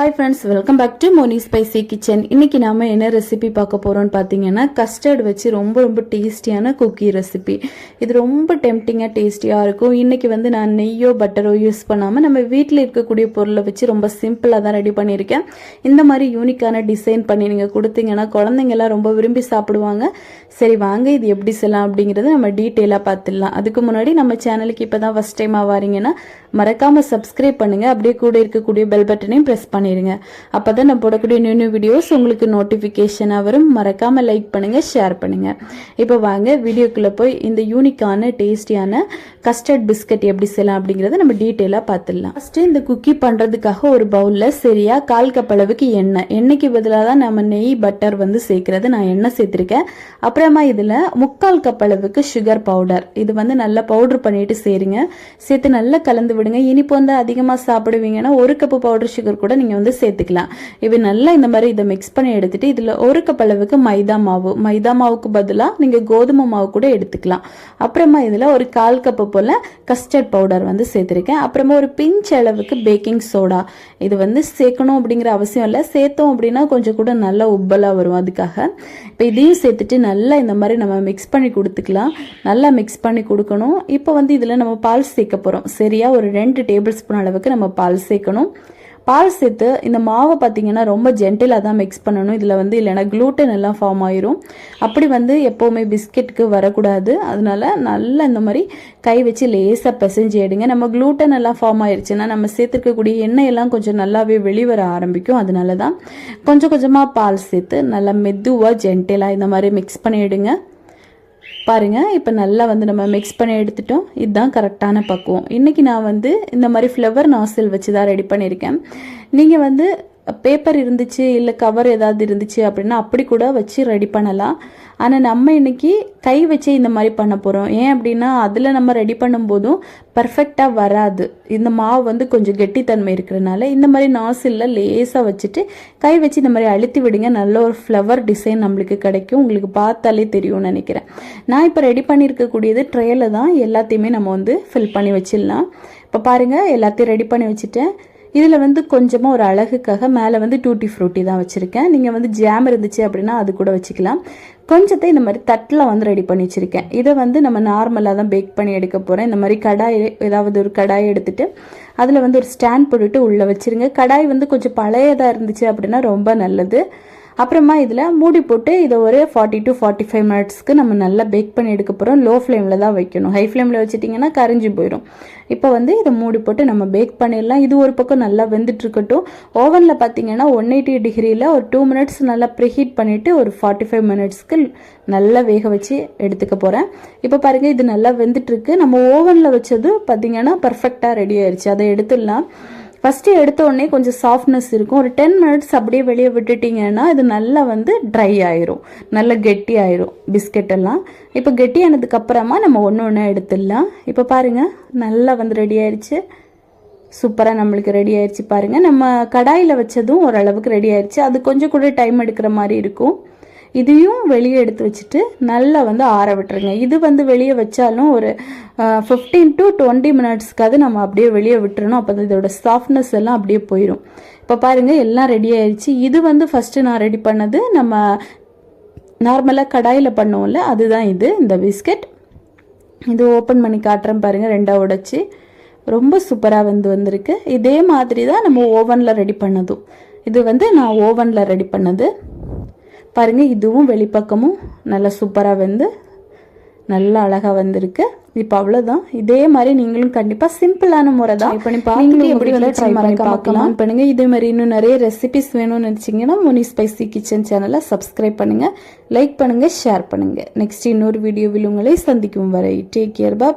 Hi friends welcome back to Moni spicy kitchen இன்னைக்கு நாம என்ன ரெசிபி பார்க்க போறோம்னு பார்த்தீங்கன்னா கஸ்டர்ட் வச்சு ரொம்ப ரொம்ப டேஸ்டியான குக்கி ரெசிபி இது ரொம்ப டெம்டிங்காக டேஸ்டியாக இருக்கும். இன்னைக்கு வந்து நான் நெய்யோ பட்டரோ யூஸ் பண்ணாமல் நம்ம வீட்டில் இருக்கக்கூடிய பொருளை வச்சு ரொம்ப சிம்பிளாக தான் ரெடி பண்ணியிருக்கேன். இந்த மாதிரி யூனிக்கான டிசைன் பண்ணி நீங்கள் கொடுத்தீங்கன்னா குழந்தைங்கலாம் ரொம்ப விரும்பி சாப்பிடுவாங்க. சரி வாங்க இது எப்படி செய்யலாம் அப்படிங்கிறத நம்ம டீட்டெயிலாக பார்த்துடலாம். அதுக்கு முன்னாடி நம்ம சேனலுக்கு இப்போ தான் ஃபஸ்ட் டைம் ஆவாரிங்கன்னா மறக்காமல் சப்ஸ்கிரைப் பண்ணுங்கள் அப்படியே கூட இருக்கக்கூடிய பெல் பட்டனையும் ப்ரெஸ் பண்ணிடுங்க அப்போ தான் நான் போடக்கூடிய நியூ நியூ வீடியோஸ் உங்களுக்கு நோட்டிஃபிகேஷனாக வரும். மறக்காமல் லைக் பண்ணுங்கள் ஷேர் பண்ணுங்கள் இப்போ வாங்க வீடியோக்குள்ளே போய் இந்த யூனிக்கான டேஸ்டியான கஸ்டர்ட் பிஸ்கட் எப்படி செய்யலாம் அப்படிங்கிறத நம்ம டீட்டெயிலாக பார்த்துடலாம் ஃபஸ்ட்டு இந்த குக்கி பண்ணுறதுக்காக ஒரு பவுலில் சரியாக கால் கப் அளவுக்கு எண்ணெய். எண்ணெய்க்கு பதிலாக தான் நம்ம நெய் பட்டர் வந்து சேர்க்கறது. நான் எண்ணெய் சேர்த்துருக்கேன். அப்புறமா இதில் முக்கால் கப் அளவுக்கு சுகர் பவுடர் இது வந்து நல்லா பவுடர் பண்ணிட்டு சேருங்க. சேர்த்து நல்லா கலந்து விடுங்க. இனிப்பு வந்து அதிகமாக சாப்பிடுவீங்கன்னா ஒரு கப்பு பவுடர் சுகர் கூட நீங்கள் வந்து சேர்த்துக்கலாம். இது நல்லா இந்த மாதிரி இதை மிக்ஸ் பண்ணி எடுத்துட்டு இதில் ஒரு கப் அளவுக்கு மைதா மாவு. மைதா மாவுக்கு பதிலாக நீங்கள் கோதுமை மாவு கூட எடுத்துக்கலாம். அப்புறமா இதில் ஒரு கால் கப்பு போல் கஸ்டர்ட் பவுடர் வந்து சேர்த்துருக்கேன். அப்புறமா ஒரு பிஞ்ச் அளவுக்கு பேக்கிங் சோடா இது வந்து சேர்க்கணும் அப்படிங்கிற அவசியம் இல்லை. சேர்த்தோம் அப்படின்னா கொஞ்சம் கூட நல்லா உப்பலாக வரும் அதுக்காக. இப்போ இதையும் சேர்த்துட்டு நல்லா இந்த மாதிரி நம்ம மிக்ஸ் பண்ணி கொடுத்துக்கலாம். நல்லா மிக்ஸ் பண்ணி கொடுக்கணும். இப்போ வந்து இதில் நம்ம பால் சேர்க்க போகிறோம் சரியா? ஒரு ரெண்டு டேபிள் ஸ்பூன் அளவுக்கு நம்ம பால் சேர்க்கணும். பால் சேர்த்து இந்த மாவை பார்த்தீங்கன்னா ரொம்ப ஜென்டிலாக தான் மிக்ஸ் பண்ணணும். இதில் வந்து இல்லைன்னா க்ளூட்டன் எல்லாம் ஃபார்ம் ஆயிரும். அப்படி வந்து எப்போவுமே பிஸ்கெட்டுக்கு வரக்கூடாது. அதனால நல்லா இந்த மாதிரி கை வச்சு லேசாக பிசைஞ்சு எடுங்க. நம்ம க்ளூட்டன் எல்லாம் ஃபார்ம் ஆயிடுச்சுன்னா நம்ம சேர்த்துருக்கக்கூடிய எண்ணெய் எல்லாம் கொஞ்சம் நல்லாவே வெளிவர ஆரம்பிக்கும். அதனால தான் கொஞ்சம் கொஞ்சமாக பால் சேர்த்து நல்லா மெதுவாக ஜென்டிலாக இந்த மாதிரி மிக்ஸ் பண்ணிவிடுங்க பாருங்கள் இப்போ நல்லா வந்து நம்ம மிக்ஸ் பண்ணி எடுத்துட்டோம். இதுதான் கரெக்டான பக்குவம். இன்றைக்கி நான் வந்து இந்த மாதிரி ஃப்ளவர் நாசில் வச்சு தான் ரெடி பண்ணியிருக்கேன். நீங்கள் வந்து பேப்பர் இருந்துச்சு இல்லை கவர் ஏதாவது இருந்துச்சு அப்படின்னா அப்படி கூட வச்சு ரெடி பண்ணலாம். ஆனால் நம்ம இன்னைக்கு கை வச்சே இந்த மாதிரி பண்ண போகிறோம் ஏன் அப்படின்னா அதில் நம்ம ரெடி பண்ணும்போதும் பர்ஃபெக்டாக வராது. இந்த மாவு வந்து கொஞ்சம் கெட்டித்தன்மை இருக்கிறனால இந்த மாதிரி நாசிலில் லேசாக வச்சுட்டு கை வச்சு இந்த மாதிரி அழுத்தி விடுங்க. நல்ல ஒரு ஃப்ளவர் டிசைன் நம்மளுக்கு கிடைக்கும். உங்களுக்கு பார்த்தாலே தெரியும்னு நினைக்கிறேன். நான் இப்போ ரெடி பண்ணியிருக்கக்கூடியது ட்ரேயில் தான் எல்லாத்தையுமே நம்ம வந்து ஃபில் பண்ணி வச்சிடலாம். இப்போ பாருங்கள் எல்லாத்தையும் ரெடி பண்ணி வச்சுட்டேன். இதில் வந்து கொஞ்சமாக ஒரு அழகுக்காக மேலே வந்து டூட்டி ஃப்ரூட்டி தான் வச்சுருக்கேன். நீங்கள் வந்து ஜாம் இருந்துச்சு அப்படின்னா அது கூட வச்சுக்கலாம். கொஞ்சத்தை இந்த மாதிரி தட்டில் வந்து ரெடி பண்ணி வச்சுருக்கேன். இதை வந்து நம்ம நார்மலாக தான் பேக் பண்ணி எடுக்க போகிறேன் இந்த மாதிரி கடாய் ஏதாவது ஒரு கடாய் எடுத்துகிட்டு அதில் வந்து ஒரு ஸ்டாண்ட் போட்டுட்டு உள்ளே வச்சுருங்க. கடாய் வந்து கொஞ்சம் பழையதாக இருந்துச்சு அப்படின்னா ரொம்ப நல்லது. அப்புறமா இதில் மூடி போட்டு இதை ஒரு ஃபார்ட்டி டு ஃபார்ட்டி ஃபைவ் மினிட்ஸ்க்கு நம்ம நல்லா பேக் பண்ணி எடுக்க போகிறோம் லோ ஃப்ளேமில் தான் வைக்கணும். ஹை ஃப்ளேமில் வச்சுட்டிங்கன்னா கரைஞ்சி போயிடும் இப்போ வந்து இதை மூடி போட்டு நம்ம பேக் பண்ணிடலாம். இது ஒரு பக்கம் நல்லா வெந்துட்டுருக்கட்டும். ஓவனில் பார்த்தீங்கன்னா ஒன் எயிட்டி டிகிரியில் ஒரு டூ மினிட்ஸ் நல்லா ப்ரிஹீட் பண்ணிவிட்டு ஒரு ஃபார்ட்டி ஃபைவ் மினிட்ஸ்க்கு நல்லா வேக வச்சு எடுத்துக்க போகிறேன் இப்போ பாருங்கள் இது நல்லா வெந்துட்டுருக்கு. நம்ம ஓவனில் வச்சது பார்த்தீங்கன்னா பர்ஃபெக்டாக ரெடி ஆயிடுச்சு அதை எடுத்துடலாம். ஃபஸ்ட்டு எடுத்த உடனே கொஞ்சம் சாஃப்ட்னஸ் இருக்கும். ஒரு டென் மினிட்ஸ் அப்படியே வெளியே விட்டுட்டிங்கன்னா இது நல்லா வந்து ட்ரை ஆயிரும். நல்லா கெட்டி ஆயிரும் பிஸ்கெட் எல்லாம். இப்போ கெட்டியானதுக்கப்புறமா நம்ம ஒன்று ஒன்று எடுத்துடலாம். இப்போ பாருங்கள் நல்லா வந்து ரெடி ஆயிடுச்சு சூப்பராக நம்மளுக்கு ரெடி ஆயிடுச்சு பாருங்கள் நம்ம கடாயில் வச்சதும் ஓரளவுக்கு ரெடி ஆயிடுச்சு அது கொஞ்சம் கூட டைம் எடுக்கிற மாதிரி இருக்கும். இதையும் வெளியே எடுத்து வச்சுட்டு நல்லா வந்து ஆற விட்டுருங்க. இது வந்து வெளியே வச்சாலும் ஒரு ஃபிஃப்டீன் டு டுவெண்ட்டி மினிட்ஸ்க்காவது நம்ம அப்படியே வெளியே விட்டுறணும். அப்போ இதோட சாஃப்ட்னஸ் எல்லாம் அப்படியே போயிடும் இப்போ பாருங்கள் எல்லாம் ரெடி ஆயிடுச்சு இது வந்து ஃபஸ்ட்டு நான் ரெடி பண்ணது நம்ம நார்மலாக கடாயில் பண்ணுவோம்ல அதுதான் இது இந்த பிஸ்கெட் இது ஓப்பன் பண்ணி காட்டுறேன் பாருங்கள் ரெண்டாக உடைச்சி. ரொம்ப சூப்பராக வந்து வந்திருக்கு. இதே மாதிரி தான் நம்ம ஓவனில் ரெடி பண்ணதும். இது வந்து நான் ஓவனில் ரெடி பண்ணது. பாருங்கள் இதுவும் வெளிப்பக்கமும் நல்லா சூப்பராக வந்து நல்லா அழகாக வந்திருக்கு. இப்போ அவ்வளோதான் இதே மாதிரி நீங்களும் கண்டிப்பாக சிம்பிளான முறை தான் பண்ணி பார்த்துட்டு எப்படி வந்து ட்ரை பண்ணி பார்க்கலாம். பண்ணுங்க. இதே மாதிரி இன்னும் நிறைய ரெசிபிஸ் வேணும்னு நினச்சிங்கன்னா முனி ஸ்பைசி கிச்சன் சேனலை சப்ஸ்கிரைப் பண்ணுங்கள் லைக் பண்ணுங்கள் ஷேர் பண்ணுங்கள் நெக்ஸ்ட் இன்னொரு வீடியோவில் உங்களை சந்திக்கும் வரை டேக் கேர் பாய்